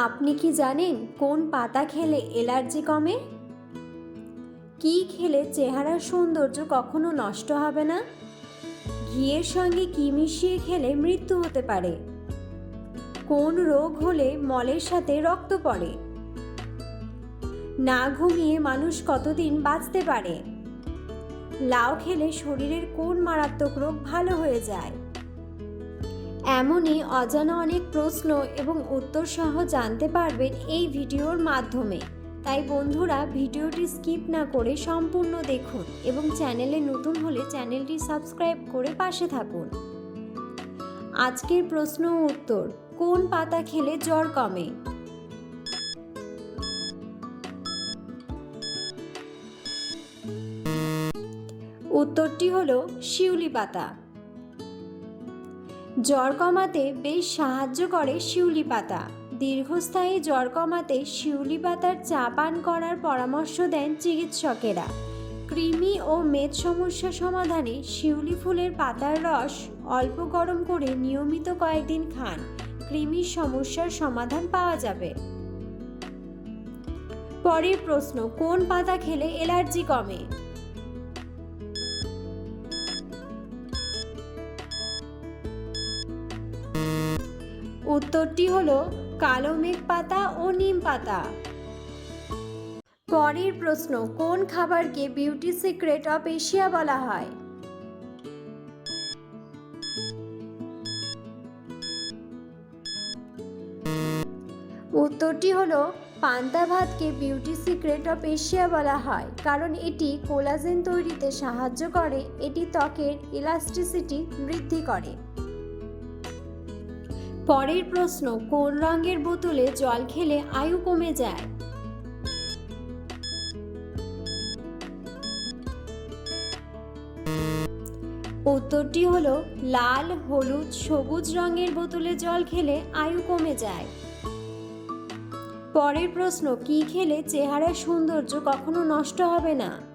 আপনি কি জানেন কোন পাতা খেলে অ্যালার্জি কমে? কি খেলে চেহারার সৌন্দর্য কখনো নষ্ট হবে না? ঘিয়ের সঙ্গে কি মিশিয়ে খেলে মৃত্যু হতে পারে? কোন রোগ হলে মলের সাথে রক্ত পড়ে? না ঘুমিয়ে মানুষ কতদিন বাঁচতে পারে? লাউ খেলে শরীরের কোন মারাত্মক রোগ ভালো হয়ে যায়? এমনই অজানা অনেক প্রশ্ন এবং উত্তর সহ জানতে পারবেন এই ভিডিওর মাধ্যমে। তাই বন্ধুরা, ভিডিওটি স্কিপ না করে সম্পূর্ণ দেখুন এবং চ্যানেলে নতুন হলে চ্যানেলটি সাবস্ক্রাইব করে পাশে থাকুন। আজকের প্রশ্ন উত্তর, কোন পাতা খেলে জ্বর কমে? উত্তরটি হলো, শিউলি পাতা। জ্বর কমাতে বেশ সাহায্য করে শিউলি পাতা। দীর্ঘস্থায়ী জ্বর কমাতে শিউলি পাতার চা পান করার পরামর্শ দেন চিকিৎসকেরা। কৃমি ও মেদ সমস্যা সমাধানে শিউলি ফুলের পাতার রস অল্প গরম করে নিয়মিত কয়েকদিন খান। কৃমির সমস্যার সমাধান পাওয়া যাবে। পরের প্রশ্ন, কোন পাতা খেলে অ্যালার্জি কমে? উত্তরটি হলো কালো মেঘ পাতা ও নিম পাতা। পরের প্রশ্ন, কোন খাবারকে বিউটি সিক্রেট অফ এশিয়া বলা হয়? উত্তরটি হলো পান্তা ভাতকে বিউটি সিক্রেট অফ এশিয়া বলা হয়, কারণ এটি কোলাজেন তৈরিতে সাহায্য করে, এটি ত্বকের ইলাস্টিসিটি বৃদ্ধি করে। পরের প্রশ্ন, কোন রঙের বোতলে জল খেলে আয়ু কমে যায়? উত্তরটি হলো লাল, হলুদ, সবুজ রঙের বোতলে জল খেলে আয়ু কমে যায়। পরের প্রশ্ন, কি খেলে চেহারার সৌন্দর্য কখনো নষ্ট হবে না?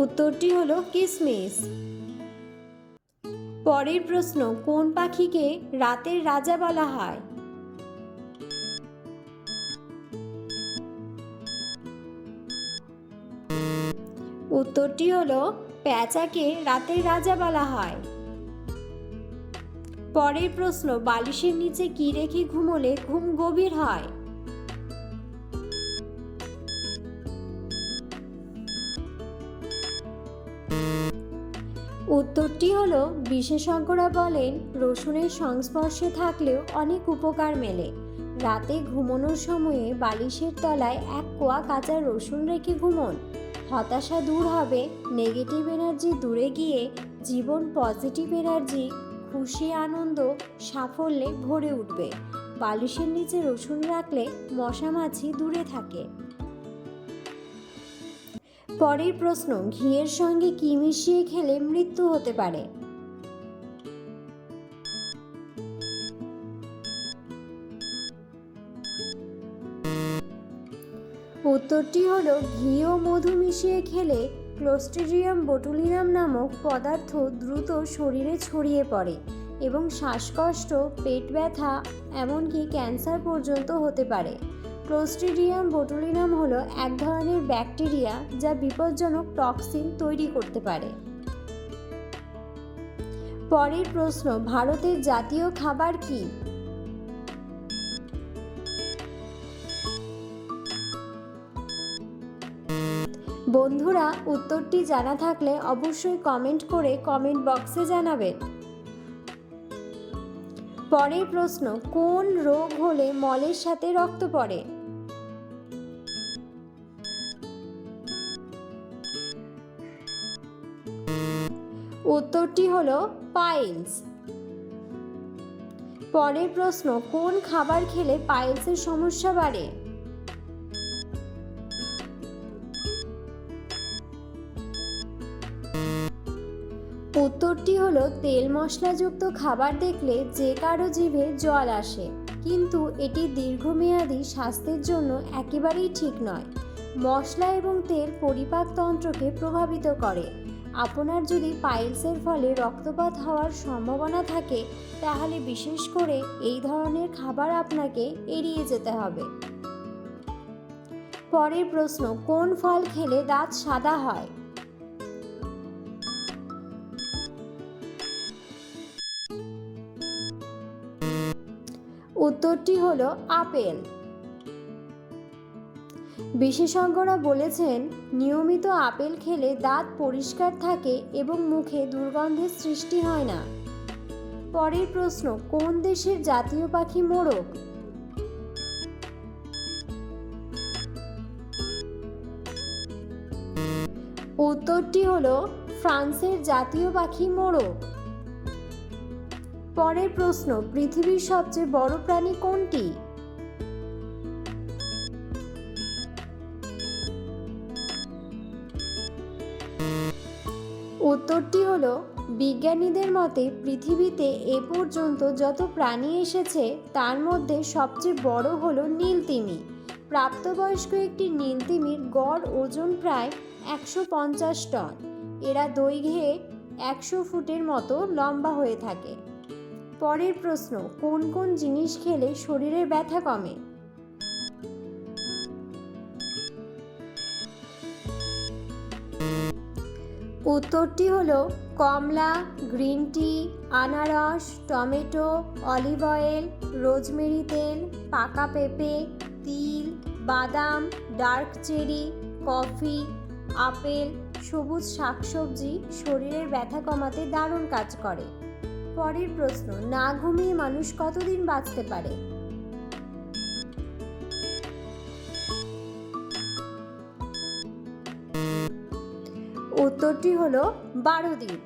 উত্তরটি হলো কিসমিস। পরের প্রশ্ন, কোন পাখিকে রাতের রাজা বলা হয়? উত্তরটি হলো, প্যাঁচাকে রাতের রাজা বলা হয়। পরের প্রশ্ন, বালিশের নিচে কি রেখে ঘুমোলে ঘুম গভীর হয়? উত্তরটি হলো, বিশেষজ্ঞরা বলেন, রসুনের সংস্পর্শে থাকলেও অনেক উপকার মেলে। রাতে ঘুমানোর সময়ে বালিশের তলায় এক কোয়া কাঁচা রসুন রেখে ঘুমন। হতাশা দূর হবে, নেগেটিভ এনার্জি দূরে গিয়ে জীবন পজিটিভ এনার্জি, খুশি আনন্দ, সাফল্যে ভরে উঠবে। বালিশের নিচে রসুন রাখলে মশা মাছি দূরে থাকে। পরের প্রশ্ন, ঘিয়ের সঙ্গে কি মিশিয়ে খেলে মৃত্যু হতে পারে? উত্তরটি হলো, ঘি ও মধু মিশিয়ে খেলে ক্লোস্ট্রিডিয়াম বোটুলিনাম নামক পদার্থ দ্রুত শরীরে ছড়িয়ে পড়ে এবং শ্বাসকষ্ট, পেট ব্যথা, এমনকি ক্যান্সার পর্যন্ত হতে পারে। ক্লোস্ট্রিডিয়াম বোটুলিনাম হলো এক ধরনের ব্যাকটেরিয়া যা বিপজ্জনক টক্সিন তৈরি করতে পারে। পরের প্রশ্ন, ভারতের জাতীয় খাবার কি? বন্ধুরা, উত্তরটি জানা থাকলে অবশ্যই কমেন্ট করে কমেন্ট বক্সে জানাবেন। পরের প্রশ্ন, কোন রোগ হলে মলের সাথে রক্ত পড়ে? উত্তরটি হলো পাইলস। পরের প্রশ্ন, কোন খাবার খেলে পাইলসের সমস্যা বাড়ে? উত্তরটি হলো, তেল মশলাযুক্ত খাবার দেখলে যে কারও জিভে জল আসে, কিন্তু এটি দীর্ঘমেয়াদী স্বাস্থ্যের জন্য একেবারেই ঠিক নয়। মশলা এবং তেল পরিপাকতন্ত্রকে প্রভাবিত করে। আপনার যদি পাইলসের ফলে রক্তপাত হওয়ার সম্ভাবনা থাকে, তাহলে বিশেষ করে এই ধরনের খাবার আপনাকে এড়িয়ে যেতে হবে। পরের প্রশ্ন, কোন ফল খেলে দাঁত সাদা হয়? উত্তরটি হলো আপেল। বিশেষজ্ঞরা বলেছেন, নিয়মিত আপেল খেলে দাঁত পরিষ্কার থাকে এবং মুখে দুর্গন্ধের সৃষ্টি হয় না। পরের প্রশ্ন, কোন দেশের জাতীয় পাখি মোরগ? উত্তরটি হল, ফ্রান্সের জাতীয় পাখি মোরগ। পরের প্রশ্ন, পৃথিবীর সবচেয়ে বড় প্রাণী কোনটি? উত্তরটি হলো, বিজ্ঞানীদের মতে পৃথিবীতে এ পর্যন্ত যত প্রাণী এসেছে, তার মধ্যে সবচেয়ে বড় হল নীলতিমি। প্রাপ্তবয়স্ক একটি নীলতিমির গড় ওজন প্রায় একশো পঞ্চাশ টন। এরা দৈর্ঘ্যে একশো ফুটের মতো লম্বা হয়ে থাকে। পরের প্রশ্ন, কোন কোন জিনিস খেলে শরীরের ব্যথা কমে? উত্তরটি হলো কমলা, গ্রিন টি, আনারস, টমেটো, অলিভ অয়েল, রোজমেরি তেল, পাকা পেঁপে, তিল, বাদাম, ডার্ক চেরি, কফি, আপেল, সবুজ শাকসবজি শরীরের ব্যথা কমাতে দারুণ কাজ করে। পরের প্রশ্ন, না ঘুমিয়ে মানুষ কতদিন বাঁচতে পারে? উত্তরটি হল বারো দিন।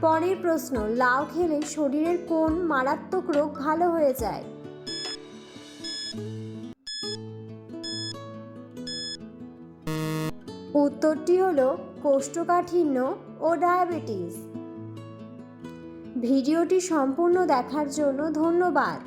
পরের প্রশ্ন, লাউ খেলে শরীরের কোন মারাত্মক রোগ ভালো হয়ে যায়? উত্তরটি হল কোষ্ঠকাঠিন্য ও ডায়াবেটিস। ভিডিওটি সম্পূর্ণ দেখার জন্য ধন্যবাদ।